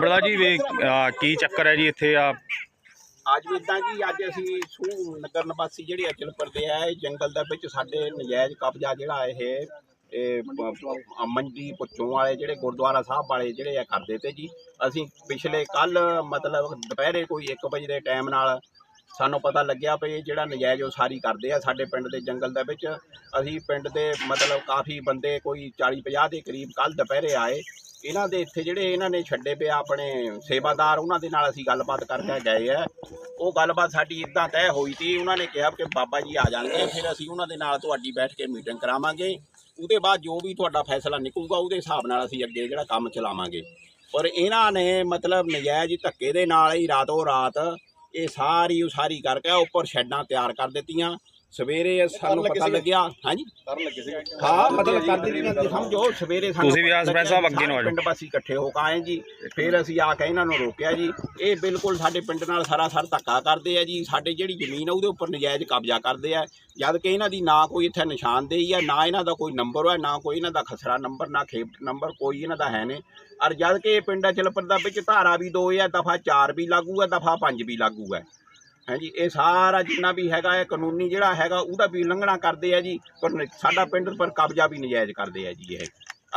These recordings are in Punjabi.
ਅੰਬਰਦਾ ਜੀ ਵੀ ਅਹ, ਕੀ ਚੱਕਰ ਹੈ ਜੀ ਇੱਥੇ ਆ। ਅੱਜ ਵੀ ਇਦਾਂ ਜੀ ਅੱਜ ਅਸੀਂ ਸੂ ਨਗਰ ਨਿਵਾਸੀ ਜਿਹੜੇ ਅਚਲਪੁਰ ਦੇ ਆ ਇਹ ਜੰਗਲ ਦੇ ਵਿੱਚ ਸਾਡੇ ਨਜਾਇਜ਼ ਕਬਜ਼ਾ ਜਿਹੜਾ ਇਹ ਇਹ ਪ- ਪ- ਮੰਡੀ ਪੁੱਛੋਂ ਵਾਲੇ ਜਿਹੜੇ ਗੁਰਦੁਆਰਾ ਸਾਹਿਬ ਵਾਲੇ ਜਿਹੜੇ ਆ ਕਰਦੇ ਤੇ ਜੀ। ਅਸੀਂ ਪਿਛਲੇ ਕੱਲ ਮਤਲਬ ਦੁਪਹਿਰੇ ਕੋਈ 1 ਵਜੇ ਦੇ ਟਾਈਮ ਨਾਲ ਸਾਨੂੰ ਪਤਾ ਲੱਗਿਆ ਵੀ ਇਹ ਜਿਹੜਾ ਨਜਾਇਜ਼ ਉਸਾਰੀ ਕਰਦੇ ਆ ਸਾਡੇ ਪਿੰਡ ਦੇ ਜੰਗਲ ਦੇ ਵਿੱਚ। ਅਸੀਂ ਪਿੰਡ ਦੇ ਮਤਲਬ ਕਾਫੀ ਬੰਦੇ ਕੋਈ 40 50 ਦੇ ਕਰੀਬ ਕੱਲ ਦੁਪਹਿਰੇ ਆਏ। ਇਹਨਾਂ ਦੇ ਇੱਥੇ ਜਿਹੜੇ ਇਹਨਾਂ ਨੇ ਛੱਡੇ ਪਿਆ ਆਪਣੇ ਸੇਵਾਦਾਰ, ਉਹਨਾਂ ਦੇ ਨਾਲ ਅਸੀਂ ਗੱਲਬਾਤ ਕਰਕੇ ਗਏ ਆ। ਉਹ ਗੱਲਬਾਤ ਸਾਡੀ ਇਦਾਂ ਤੈਅ ਹੋਈ ਸੀ, ਉਹਨਾਂ ਨੇ ਕਿਹਾ ਕਿ ਬਾਬਾ ਜੀ ਆ ਜਾਣਗੇ, ਫਿਰ ਅਸੀਂ ਉਹਨਾਂ ਦੇ ਨਾਲ ਤੁਹਾਡੀ ਬੈਠ ਕੇ ਮੀਟਿੰਗ ਕਰਾਵਾਂਗੇ। ਉਹਦੇ ਬਾਅਦ ਜੋ ਵੀ ਤੁਹਾਡਾ ਫੈਸਲਾ ਨਿਕਲੂਗਾ, ਉਹਦੇ ਹਿਸਾਬ ਨਾਲ ਅਸੀਂ ਅੱਗੇ ਜਿਹੜਾ ਕੰਮ ਚਲਾਵਾਂਗੇ। ਪਰ ਇਹਨਾਂ ਨੇ ਮਤਲਬ ਨਜਾਇਜ਼ ਧੱਕੇ ਦੇ ਨਾਲ ਹੀ ਰਾਤੋਂ ਰਾਤ ਇਹ ਸਾਰੀ ਉਸਾਰੀ ਕਰਕੇ ਉੱਪਰ ਸ਼ੈੱਡਾਂ ਤਿਆਰ ਕਰ ਦਿੱਤੀਆਂ। ਸਵੇਰੇ ਸਾਨੂੰ ਪਤਾ ਲੱਗਿਆ ਹਾਂਜੀ? ਕਰਨ ਲੱਗੇ ਸੀ ਹਾਂ ਮਤਲਬ ਕਰ ਦਿੱਤੀਆਂ ਜੀ ਸਮਝੋ ਸਵੇਰੇ ਸਾਨੂੰ ਤੁਸੀਂ ਵੀ ਆਸ ਲੱਗਿਆ ਅੱਗੇ ਨੂੰ ਆ ਜਾਓ। ਪਿੰਡ ਵਾਸੀ ਇਕੱਠੇ ਹੋ ਕੇ ਆਏ ਜੀ ਫਿਰ ਅਸੀਂ ਆ ਕੇ ਇਹਨਾਂ ਨੂੰ ਰੋਕਿਆ ਜੀ। ਇਹ ਬਿਲਕੁਲ ਸਾਡੇ ਪਿੰਡ ਨਾਲ ਸਰਾਸਰ ਧੱਕਾ ਕਰਦੇ ਆ ਜੀ। ਸਾਡੇ ਜਿਹੜੀ ਜ਼ਮੀਨ ਆ ਉਹਦੇ ਉੱਪਰ ਨਜਾਇਜ਼ ਕਬਜ਼ਾ ਕਰਦੇ ਆ। ਜਦ ਕਿ ਇਹਨਾਂ ਦੀ ਨਾ ਕੋਈ ਇੱਥੇ ਨਿਸ਼ਾਨਦੇਹੀ ਆ ਨਾ ਇਹਨਾਂ ਦਾ ਕੋਈ ਨੰਬਰ ਹੈ ਨਾ ਕੋਈ ਇਹਨਾਂ ਦਾ ਖਸਰਾ ਨੰਬਰ ਨਾ ਖੇਪ ਨੰਬਰ ਕੋਈ ਇਹਨਾਂ ਦਾ ਹੈ ਨੇ ਔਰ ਜਦ ਕਿ ਇਹ ਪਿੰਡ ਚਲਪਰ ਦਾ ਵਿੱਚ ਧਾਰਾ ਵੀ ਦੋ ਆ ਦਫਾ 4 ਵੀ ਲਾਗੂ ਹੈ ਦਫਾ 5 ਵੀ ਲਾਗੂ ਹੈ ਹਾਂਜੀ ਇਹ ਸਾਰਾ ਜਿੰਨਾ ਵੀ ਹੈਗਾ ਹੈ ਕਾਨੂੰਨੀ ਜਿਹੜਾ ਹੈਗਾ ਉਹਦਾ ਵੀ ਉਲੰਘਣਾ ਕਰਦੇ ਆ ਜੀ ਪਰ ਸਾਡਾ ਪਿੰਡ ਪਰ ਕਬਜ਼ਾ ਵੀ ਨਜਾਇਜ਼ ਕਰਦੇ ਆ ਜੀ ਇਹ।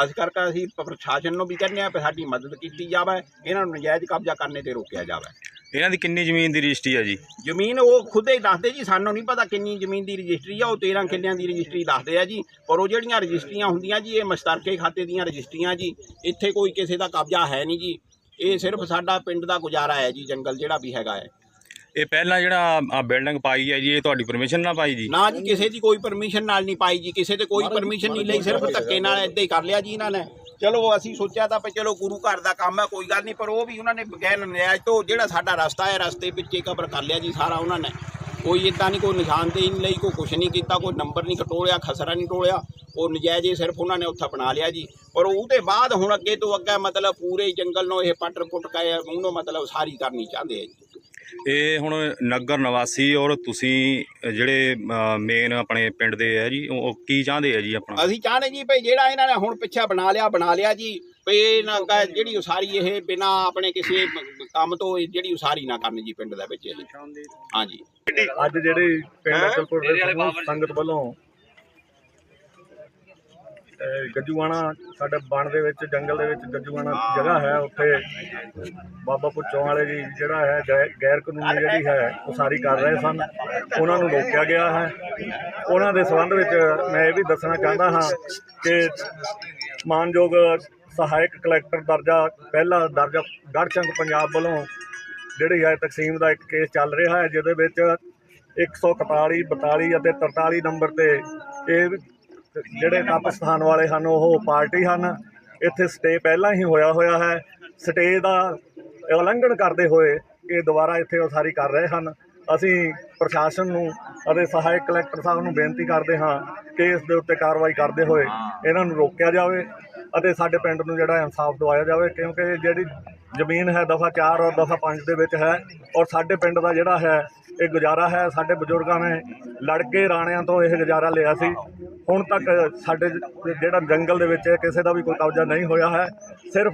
ਅਸੀਂ ਕਰਕੇ ਅਸੀਂ ਪ੍ਰਸ਼ਾਸਨ ਨੂੰ ਵੀ ਕਹਿੰਦੇ ਆ ਕਿ ਸਾਡੀ ਮਦਦ ਕੀਤੀ ਜਾਵੇ ਇਹਨਾਂ ਨੂੰ ਨਜਾਇਜ਼ ਕਬਜ਼ਾ ਕਰਨੇ ਤੇ ਰੋਕਿਆ ਜਾਵੇ। ਇਹਨਾਂ ਦੀ ਕਿੰਨੀ ਜ਼ਮੀਨ ਦੀ ਰਜਿਸਟਰੀ ਹੈ ਜੀ? ਜ਼ਮੀਨ ਉਹ ਖੁਦ ਹੀ ਦੱਸਦੇ ਜੀ ਸਾਨੂੰ ਨਹੀਂ ਪਤਾ ਕਿੰਨੀ ਜ਼ਮੀਨ ਦੀ ਰਜਿਸਟਰੀ ਆ ਉਹ 13 ਕਿੱਲਿਆਂ ਦੀ ਰਜਿਸਟਰੀ ਦੱਸਦੇ ਆ ਜੀ ਪਰ ਉਹ ਜਿਹੜੀਆਂ ਰਜਿਸਟਰੀਆਂ ਹੁੰਦੀਆਂ ਜੀ ਇਹ ਮਸ਼ਤਰਕੇ ਖਾਤੇ ਦੀਆਂ ਰਜਿਸਟਰੀਆਂ ਜੀ ਇੱਥੇ ਕੋਈ ਕਿਸੇ ਦਾ ਕਬਜ਼ਾ ਹੈ ਨਹੀਂ ਜੀ। ਇਹ ਸਿਰਫ ਸਾਡਾ ਪਿੰਡ ਦਾ ਗੁਜ਼ਾਰਾ ਹੈ ਜੀ ਜੰਗਲ ਜਿਹੜਾ ਵੀ ਹੈਗਾ ਹੈ। ਇਹ ਪਹਿਲਾਂ ਜਿਹੜਾ ਆ ਬਿਲਡਿੰਗ ਪਾਈ ਹੈ ਜੀ ਇਹ ਤੁਹਾਡੀ ਪਰਮਿਸ਼ਨ ਨਾਲ ਪਾਈ ਜੀ? ਨਾ ਜੀ ਕਿਸੇ ਦੀ ਕੋਈ ਪਰਮਿਸ਼ਨ ਨਾਲ ਨਹੀਂ ਪਾਈ ਜੀ ਕਿਸੇ ਤੇ ਕੋਈ ਪਰਮਿਸ਼ਨ ਨਹੀਂ ਲਈ ਸਿਰਫ ਧੱਕੇ ਨਾਲ ਏਦਾਂ ਹੀ ਕਰ ਲਿਆ ਜੀ ਇਹਨਾਂ ਨੇ। ਚਲੋ ਅਸੀਂ ਸੋਚਿਆ ਤਾਂ ਵੀ ਚਲੋ ਗੁਰੂ ਘਰ ਦਾ ਕੰਮ ਹੈ ਕੋਈ ਗੱਲ ਨਹੀਂ ਪਰ ਉਹ ਵੀ ਉਹਨਾਂ ਨੇ ਬਗੈਰ ਨਿਆਜ ਤੋਂ ਜਿਹੜਾ ਸਾਡਾ ਰਸਤਾ ਹੈ ਰਸਤੇ ਵਿੱਚ ਹੀ ਕਬਰ ਕਰ ਲਿਆ ਜੀ ਸਾਰਾ ਉਹਨਾਂ ਨੇ। ਕੋਈ ਇਦਾਂ ਨਹੀਂ ਕੋਈ ਨਿਸ਼ਾਨਦੇਹੀ ਨਹੀਂ ਲਈ ਕੋਈ ਕੁਛ ਨਹੀਂ ਕੀਤਾ ਕੋਈ ਨੰਬਰ ਨਹੀਂ ਕਟੋਲਿਆ ਖਸਰਾ ਨਹੀਂ ਟੋਲਿਆ ਉਹ ਨਜਾਇਜ਼ ਹੀ ਸਿਰਫ ਉਹਨਾਂ ਨੇ ਉੱਥੇ ਬਣਾ ਲਿਆ ਜੀ। ਪਰ ਉਹਦੇ ਬਾਅਦ ਹੁਣ ਅੱਗੇ ਤੋਂ ਅੱਗੇ ਮਤਲਬ ਪੂਰੇ ਜੰਗਲ ਨੂੰ ਇਹ ਪੱਟ ਪੁੱਟ ਕੇ ਉਹਨੂੰ ਮਤਲਬ ਸਾਰੀ ਕਰਨੀ ਚਾਹੁੰਦੇ ਆ ਜੀ। ਇਹ ਹੁਣ ਨਗਰ ਨਿਵਾਸੀ ਔਰ ਤੁਸੀਂ ਜਿਹੜੇ ਮੇਨ ਆਪਣੇ ਪਿੰਡ ਦੇ ਹੈ ਜੀ ਉਹ ਕੀ ਚਾਹੁੰਦੇ ਆ ਜੀ ਆਪਣਾ? ਅਸੀਂ ਚਾਹਨੇ ਜੀ ਭਈ ਜਿਹੜਾ ਇਹਨਾਂ ਨੇ ਹੁਣ ਪਿੱਛਾ ਬਣਾ ਲਿਆ ਬਣਾ ਲਿਆ ਜੀ ਭਈ ਇਹ ਨਾ ਕ- ਜਿਹੜੀ ਉਸਾਰੀ ਇਹ ਬਿਨਾ ਆਪਣੇ ਕਿਸੇ ਮ- ਕੰਮ ਤੋਂ ਇਹ ਜਿਹੜੀ ਉਸਾਰੀ ਨਾ ਕਰਨ ਜੀ ਪਿੰਡ ਦੇ ਵਿੱਚ ਇਹ। ਹਾਂਜੀ। ਅੱਜ ਜਿਹੜੇ ਪਿੰਡ ਅਚਲਪੁਰ ਦੇ ਸਮੂਹ ਸੰਗਤ ਵੱਲੋਂ ਗੱਜੂਆਣਾ ਸਾਡੇ ਬਣ ਦੇ ਵਿੱਚ, ਜੰਗਲ ਦੇ ਵਿੱਚ ਗੱਜੂਆਣਾ ਜਗ੍ਹਾ ਹੈ ਉੱਥੇ। ਬਾਬਾ ਪੁੱਛੋਂ ਵਾਲੇ ਜੀ ਜਿਹੜਾ ਹੈ, ਗੈ- ਗੈਰ ਕਾਨੂੰਨੀ ਜਿਹੜੀ ਹੈ ਉਸਾਰੀ ਕਰ ਰਹੇ ਸਨ। ਉਹਨਾਂ ਨੂੰ ਰੋਕਿਆ ਗਿਆ ਹੈ। ਉਹਨਾਂ ਦੇ ਸੰਬੰਧ ਵਿੱਚ ਮੈਂ ਇਹ ਵੀ ਦੱਸਣਾ ਚਾਹੁੰਦਾ ਹਾਂ ਕਿ ਮਾਨਯੋਗ ਸਹਾਇਕ ਕਲੈਕਟਰ ਦਰਜਾ, ਪਹਿਲਾ ਦਰਜਾ ਗੜਚੰਗ ਪੰਜਾਬ ਵੱਲੋਂ ਜਿਹੜੀ ਹੈ ਤਕਸੀਮ ਦਾ ਇੱਕ ਕੇਸ ਚੱਲ ਰਿਹਾ ਹੈ, ਜਿਹਦੇ ਵਿੱਚ 141 42 ਅਤੇ 43 ਨੰਬਰ ਤੇ ਇਹ ਜਿਹੜੇ ਪਾਕਿਸਤਾਨ ਵਾਲੇ ਹਨ, ਉਹ ਪਾਰਟੀ ਹਨ। ਇੱਥੇ ਸਟੇ ਪਹਿਲਾਂ ਹੀ ਹੋਇਆ ਹੋਇਆ ਹੈ। ਸਟੇ ਦਾ ਉਲੰਘਣ ਕਰਦੇ ਹੋਏ ਇਹ ਦੁਬਾਰਾ ਇੱਥੇ ਉਸਾਰੀ ਕਰ ਰਹੇ ਹਨ। ਅਸੀਂ ਪ੍ਰਸ਼ਾਸਨ ਨੂੰ ਅਤੇ ਸਹਾਇਕ ਕਲੈਕਟਰ ਸਾਹਿਬ ਨੂੰ ਬੇਨਤੀ ਕਰਦੇ ਹਾਂ ਕਿ ਇਸ ਦੇ ਉੱਤੇ ਕਾਰਵਾਈ ਕਰਦੇ ਹੋਏ ਇਹਨਾਂ ਨੂੰ ਰੋਕਿਆ ਜਾਵੇ ਅਤੇ ਸਾਡੇ ਪਿੰਡ ਨੂੰ ਜਿਹੜਾ ਇਨਸਾਫ ਦਿਵਾਇਆ ਜਾਵੇ, ਕਿਉਂਕਿ ਜਿਹੜੀ ਜ਼ਮੀਨ ਹੈ ਦਫਾ 4 ਔਰ ਦਫਾ 5 ਦੇ ਵਿੱਚ ਹੈ ਔਰ ਸਾਡੇ ਪਿੰਡ ਦਾ ਜਿਹੜਾ ਹੈ ਇਹ ਗੁਜ਼ਾਰਾ ਹੈ, ਸਾਡੇ ਬਜ਼ੁਰਗਾਂ ਨੇ ਲੜ ਕੇ ਰਾਣਿਆਂ ਤੋਂ ਇਹ ਗੁਜ਼ਾਰਾ ਲਿਆ ਸੀ। ਹੁਣ ਤੱਕ ਸਾਡੇ ਜਿਹੜਾ ਜੰਗਲ ਦੇ ਵਿੱਚ ਕਿਸੇ ਦਾ ਵੀ ਕੋਈ ਕਬਜ਼ਾ ਨਹੀਂ ਹੋਇਆ ਹੈ। ਸਿਰਫ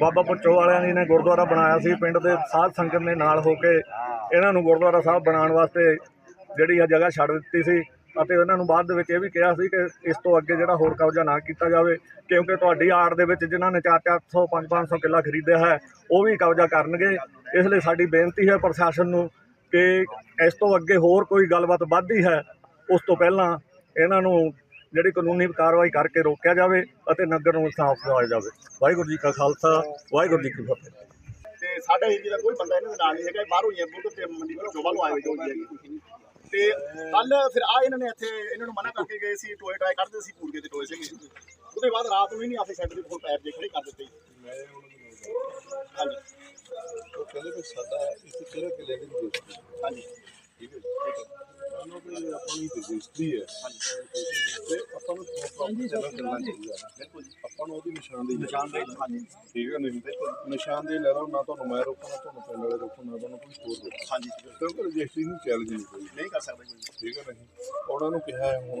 ਬਾਬਾ ਪੁੱਚੋ ਵਾਲਿਆਂ ਨੇ ਗੁਰਦੁਆਰਾ ਬਣਾਇਆ ਸੀ, ਪਿੰਡ ਦੇ ਸਾਧ ਸੰਗਤ ਨੇ ਨਾਲ ਹੋ ਕੇ ਇਹਨਾਂ ਨੂੰ ਗੁਰਦੁਆਰਾ ਸਾਹਿਬ ਬਣਾਉਣ ਵਾਸਤੇ ਜਿਹੜੀ ਆ ਜਗ੍ਹਾ ਛੱਡ ਦਿੱਤੀ ਸੀ ਅਤੇ ਉਹਨਾਂ ਨੂੰ ਬਾਅਦ ਦੇ ਵਿੱਚ ਇਹ ਵੀ ਕਿਹਾ ਸੀ ਕਿ ਇਸ ਤੋਂ ਅੱਗੇ ਜਿਹੜਾ ਹੋਰ ਕਬਜ਼ਾ ਨਾ ਕੀਤਾ ਜਾਵੇ, ਕਿਉਂਕਿ ਤੁਹਾਡੀ ਆੜ ਦੇ ਵਿੱਚ ਜਿਨ੍ਹਾਂ ਨੇ 4-400 5-500 ਕਿੱਲਾ ਖਰੀਦਿਆ ਹੈ, ਉਹ ਵੀ ਕਬਜ਼ਾ ਕਰਨਗੇ। ਇਸ ਲਈ ਸਾਡੀ ਬੇਨਤੀ ਹੈ ਪ੍ਰਸ਼ਾਸਨ ਨੂੰ ਕਿ ਇਸ ਤੋਂ ਅੱਗੇ ਹੋਰ ਕੋਈ ਗੱਲਬਾਤ ਵੱਧਦੀ ਹੈ, ਉਸ ਤੋਂ ਪਹਿਲਾਂ ਇਹਨਾਂ ਨੂੰ ਜਿਹੜੀ ਕਾਨੂੰਨੀ ਕਾਰਵਾਈ ਕਰਕੇ ਰੋਕਿਆ ਜਾਵੇ ਅਤੇ ਨਗਰ ਨੂੰ ਇਨਸਾਫ ਦਿਵਾਇਆ ਜਾਵੇ। ਵਾਹਿਗੁਰੂ ਜੀ ਕਾ ਖਾਲਸਾ, ਵਾਹਿਗੁਰੂ ਜੀ ਕੀ ਫਤਿਹ। ਤੇ ਸਾਡਾ ਏਰੀਆ ਦਾ ਕੋਈ ਬੰਦਾ ਇਹਨਾਂ ਦੇ ਨਾਲ ਨਹੀਂ ਹੈਗਾ ਬਾਹਰੋਂ ਹੀ ਹੈ, ਬੁੱਧ ਤੇ ਮੰਡੀ ਤੋਂ ਚੋਬਾ ਨੂੰ ਆਏ ਹੋਏ ਜੋ ਤੇ ਕੱਲ ਫਿਰ ਆ ਇਹਨਾਂ ਨੇ ਇੱਥੇ, ਇਹਨਾਂ ਨੂੰ ਮਨਾ ਕਰਕੇ ਗਏ ਸੀ, ਟੋਏ ਟਾਏ ਕੱਢਦੇ ਸੀ ਪੂਰਗੇ ਦੇ ਟੋਏ ਸੀਗੇ। ਉਹਦੇ ਬਾਅਦ ਰਾਤ ਨੂੰ ਹੀ ਨਹੀਂ ਆਪੇ ਸੈਂਟਰ ਦੇ ਕੋਲ ਪੈਪ ਜੇ ਖੜੇ ਕਰ ਦਿੱਤੇ। ਉਹ ਕਹਿੰਦੇ ਕਿ ਸਾਡਾ ਇੱਥੇ ਕਿਹੜਾ ਕਿਲੇ ਦੀ ਰਜਿਸਟਰੀ ਹਾਂਜੀ। ਠੀਕ ਹੈ ਜੀ ਉਹਨਾਂ ਦੀ ਆਪਣੀ ਰਜਿਸਟਰੀ ਹੈ। ਤੇ ਆਪਾਂ ਨੂੰ ਪ੍ਰੋਪਰ ਚੱਲਣਾ ਚੱਲਣਾ ਚਾਹੀਦਾ ਬਿਲਕੁਲ ਜੀ। ਆਪਾਂ ਨੂੰ ਉਹਦੀ ਨਿਸ਼ਾਨਦੇਹੀ ਨਿਸ਼ਾਨਦੇਹੀ ਹਾਂਜੀ। ਠੀਕ ਹੈ ਨਹੀਂ? ਨਿਸ਼ਾਨਦੇਹੀ ਲੈ ਲਓ ਨਾ ਤੁਹਾਨੂੰ ਮੈਂ ਰੋਕਾਂ ਨਾ ਤੁਹਾਨੂੰ ਪਿੰਡ ਵਾਲੇ ਰੋਕਣ ਨਾ ਤੁਹਾਨੂੰ ਕੋਈ ਹੋਰ ਰੋਕਣ। ਹਾਂਜੀ। ਕਿਉਂਕਿ ਰਜਿਸਟਰੀ ਨੂੰ ਚੈਲੰਜ ਨਹੀਂ ਕੋਈ। ਨਹੀਂ ਕਰ ਸਕਦੇ ਕੋਈ ਠੀਕ ਹੈ ਨਹੀਂ? ਉਹਨਾਂ ਨੂੰ ਕਿਹਾ ਹੈ ਹੁਣ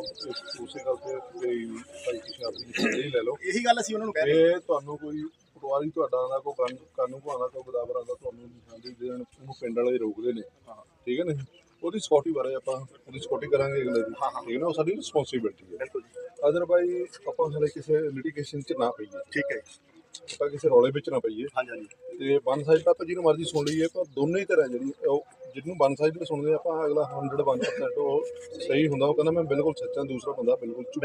ਉਸੇ ਗੱਲ ਤੇ ਕਿ ਭਾਈ ਤੁਸੀਂ ਆਪਣੀ ਨਿਸ਼ਾਨਦੇਹੀ ਲੈ ਲਓ। ਇਹੀ ਗੱਲ ਅਸੀਂ ਉਹਨਾਂ ਨੂੰ ਕਹਿ ਰਹੇ ਜੇ ਤੁਹਾਨੂੰ ਕੋਈ ਪਟਵਾਰੀ ਤੁਹਾਡਾ ਦਾ ਕੋਈ ਕਾਨੂੰ ਕਾਨੂੰ ਭਾਣਾ ਕੋਈ ਬਦਾਬਰਾਂ ਦਾ ਤੁਹਾਨੂੰ ਨਿਸ਼ਾਨੀ ਦੇਣ ਉਹਨੂੰ ਪਿੰਡ ਵਾਲੇ ਰੋਕਦੇ ਨੇ। ਠੀਕ ਹੈ ਨਾ ਉਹਦੀ ਸਕਿਉਰਟੀ ਬਾਰੇ ਆਪਾਂ ਉਹਦੀ ਸਕਿਉਰਟੀ ਕਰਾਂਗੇ ਅਗਲੇ ਦੀ ਠੀਕ ਹੈ ਨਾ? ਉਹ ਸਾਡੀ ਰਿਸਪੌਂਸਿਬਿਲਟੀ ਹੈ। ਅਦਰਵਾਈਜ਼ ਆਪਾਂ ਹਲੇ ਕਿਸੇ ਲਿਟੀਗੇਸ਼ਨ 'ਚ ਨਾ ਪਈਏ। ਠੀਕ ਹੈ ਆਪਾਂ ਕਿਸੇ ਰੌਲੇ ਵਿੱਚ ਨਾ ਪਈਏ। ਹਾਂਜੀ ਹਾਂਜੀ ਤੇ ਵਨ ਸਾਈਡ ਤਾਂ ਆਪਾਂ ਜਿਹਨੂੰ ਮਰਜ਼ੀ ਸੁਣ ਲਈਏ ਪਰ ਦੋਨੇ ਹੀ ਤਰ੍ਹਾਂ ਜਿਹੜੀ ਉਹ ਜਿਹਨੂੰ ਵਨ ਸਾਈਡ ਤੇ ਸੁਣਦੇ ਆਪਾਂ ਅਗਲਾ 101% ਉਹ ਸਹੀ ਹੁੰਦਾ। ਉਹ ਕਹਿੰਦਾ ਮੈਂ ਬਿਲਕੁਲ ਸੱਚਾ ਦੂਸਰਾ ਬੰਦਾ ਬਿਲਕੁਲ ਝੂਠ